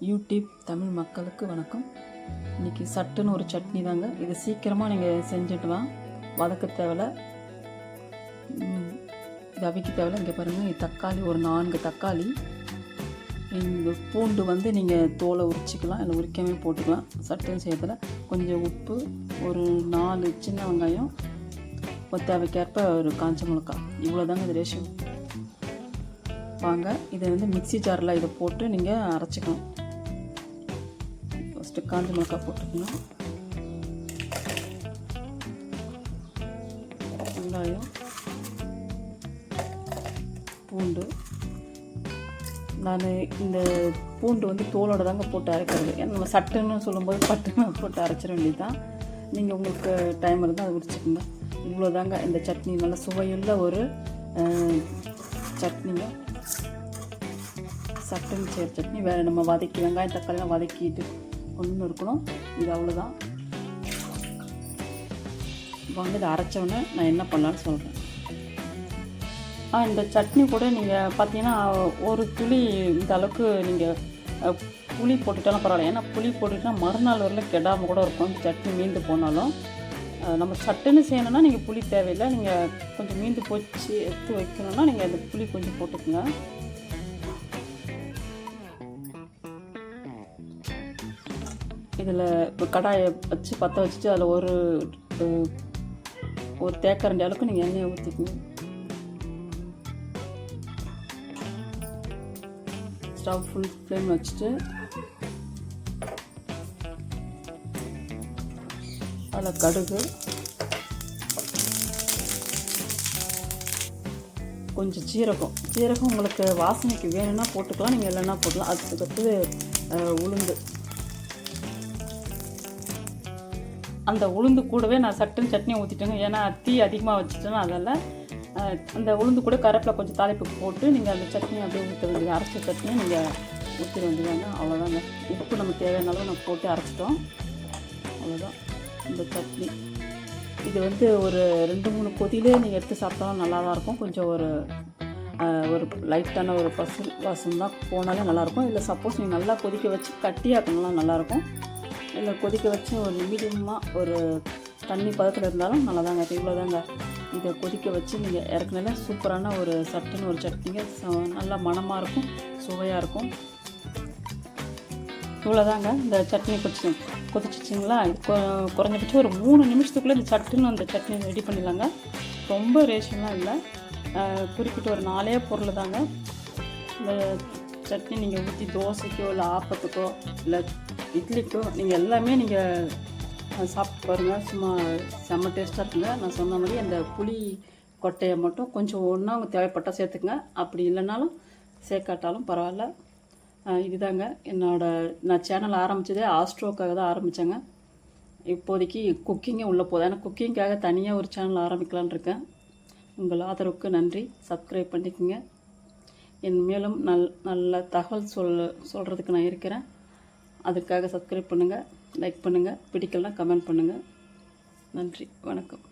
YouTube Tamil மக்களுக்கு வணக்கம். இன்றைக்கி சட்டுன்னு ஒரு சட்னி தாங்க. இது சீக்கிரமாக நீங்கள் செஞ்சுக்கலாம் வதக்க தேவையில்ல ம், இது அவிக்க தேவையில்ல இங்கே பாருங்கள் தக்காளி ஒரு நான்கு தக்காளி. இந்த பூண்டு வந்து நீங்கள் தோலை உரிச்சிக்கலாம் இல்லை உரிக்காமே போட்டுக்கலாம். சட்டுன்னு செய்யறதில் கொஞ்சம் உப்பு ஒரு நாலு சின்ன வெங்காயம் ஒரு தேவைக்கேற்ப ஒரு காஞ்ச மிளகா. இவ்வளோ தாங்க இது ரேஷியோ வாங்க இதை வந்து மிக்ஸி ஜாரில் இதை போட்டு நீங்கள் அரைச்சிக்கணும் ஃபஸ்ட்டு காஞ்ச மிளகா போட்டுக்கணும். வெங்காயம் பூண்டு. நான் இந்த பூண்டு வந்து தோலோட தாங்க போட்டு அரைக்கிறது. ஏன்னா நம்ம சட்டுன்னு சொல்லும்போது பட்டுன்னு போட்டு அரைச்சிட வேண்டியது தான் நீங்கள் உங்களுக்கு டைம் இருந்தால் அதை உரிச்சுக்கோங்க. இவ்வளோ தாங்க இந்த சட்னி. நல்ல சுவையுள்ள ஒரு சட்னிங்க. சட்டுன்னு செய்கிற சட்னி. வேறு நம்ம வதக்கி வெங்காயம் தக்காளிலாம் வதக்கிட்டு ஒன்று இருக்கணும். இது அவ்வளோதான் வாங்க இதை அரைச்சோடனே நான் என்ன பண்ணலான்னு சொல்கிறேன் ஆ இந்த சட்னி கூட நீங்கள் பார்த்தீங்கன்னா ஒரு துளி இந்த அளவுக்கு நீங்கள் புளி போட்டுட்டாலும் பரவாயில்ல. ஏன்னா புளி போட்டுட்டா மறுநாள் வரல கெடாமல் கூட இருக்கும். இந்த சட்னி மீந்து போனாலும் நம்ம சட்டுன்னு செய்யணும்னா நீங்கள் புளி தேவையில்லை. நீங்கள் கொஞ்சம் மீந்து போச்சு எடுத்து வைக்கணும்னா நீங்கள் அந்த புளி கொஞ்சம் போட்டுக்கோங்க. இதில் இப்போ கடாயை வச்சு பற்ற வச்சுட்டு அதில் ஒரு ஒரு தேக்கரண்டி அளவுக்கு நீங்கள் எண்ணெயை ஊற்றிக்கணும் ஸ்டவ் ஃபுல் ஃப்ளேம் வச்சுட்டு அதில் கடுகு கொஞ்சம் சீரகம். சீரகம் உங்களுக்கு வாசனைக்கு வேணும்னா போட்டுக்கலாம் நீங்கள் இல்லைன்னா போடலாம் அதுக்கடுத்து அஹ், உளுந்து. அந்த உளுந்து கூடவே நான் சட்டுன்னு சட்னி ஊற்றிட்டேங்க ஏன்னா தீ அதிகமாக வச்சுட்டேன்னா அதில் அந்த உளுந்து கூட கரப்பில் கொஞ்சம் தாளிப்பு போட்டு நீங்கள் அந்த சட்னி அப்படியே ஊற்ற வேண்டியது. அரைச்ச சட்னியை நீங்கள் ஊற்றிட வேண்டியதாங்க அவ்வளோதாங்க உப்பு நம்ம தேவையான அளவு நம்ம போட்டு அரைச்சிட்டோம். அவ்வளோதான் இந்த சட்னி. இது வந்து ஒரு ரெண்டு மூணு கொதியிலே நீங்கள் எடுத்து சாப்பிட்டாலும் நல்லா தான் இருக்கும். கொஞ்சம் ஒரு ஒரு லைட்டான ஒரு பசு வாசம் தான் போனாலே நல்லாயிருக்கும். இல்லை சப்போஸ் நீங்கள் நல்லா கொதிக்க வச்சு கட்டியாக்கணும்லாம் நல்லாயிருக்கும். இல்லை கொதிக்க வச்சு ஒரு மீடியமாக ஒரு தண்ணி பதத்தில் இருந்தாலும் நல்லா தாங்க இதை கொதிக்க வச்சு நீங்கள் இறக்குனால சூப்பரான ஒரு சட்டுன்னு ஒரு சட்னிங்க. ச- நல்லா மணமாக இருக்கும் சுவையாக இருக்கும். இவ்வளோதாங்க இந்த சட்னி கொச்சு கொதிச்சிச்சிங்களா? குறைஞ்சபட்சம் ஒரு மூணு நிமிஷத்துக்குள்ளே இந்த சட்டுன்னு அந்த சட்னி ரெடி பண்ணிடலாங்க. ரொம்ப ரேஷன்லாம் இல்லை. குறிப்பிட்ட ஒரு நாலே பொருள் தாங்க இந்த சட்னி நீங்கள் ஊற்றி தோசைக்கோ இல்லை ஆப்பத்துக்கோ இல்லை இட்லிக்கோ நீங்கள் எல்லாமே நீங்கள் சாப்பிட்டு பாருங்கள் சும்மா செம்ம டேஸ்ட்டாக இருக்குங்க. நான் சொன்ன மாதிரி அந்த புளி கொட்டையை மட்டும் கொஞ்சம் ஒன்றா அவங்க தேவைப்பட்டால் சேர்த்துக்குங்க. அப்படி இல்லைனாலும் சேர்க்காட்டாலும் பரவாயில்ல. இதுதாங்க என்னோட நான் சேனல் ஆரம்பித்ததே ஆஸ்ட்ரோக்காக தான் ஆரம்பித்தேங்க இப்போதைக்கு குக்கிங்கே உள்ளே போதும் ஆனால் குக்கிங்காக தனியாக ஒரு சேனல் ஆரம்பிக்கலான் இருக்கேன். உங்கள் ஆதரவுக்கு நன்றி. சப்ஸ்கிரைப் பண்ணிக்கோங்க. என் மேலும் நல் நல்ல தகவல் சொல் சொல்கிறதுக்கு நான் இருக்கிறேன். அதுக்காக சப்ஸ்கிரைப் பண்ணுங்கள் லைக் பண்ணுங்கள் பிடிக்கலனா கமெண்ட் பண்ணுங்கள் நன்றி வணக்கம்.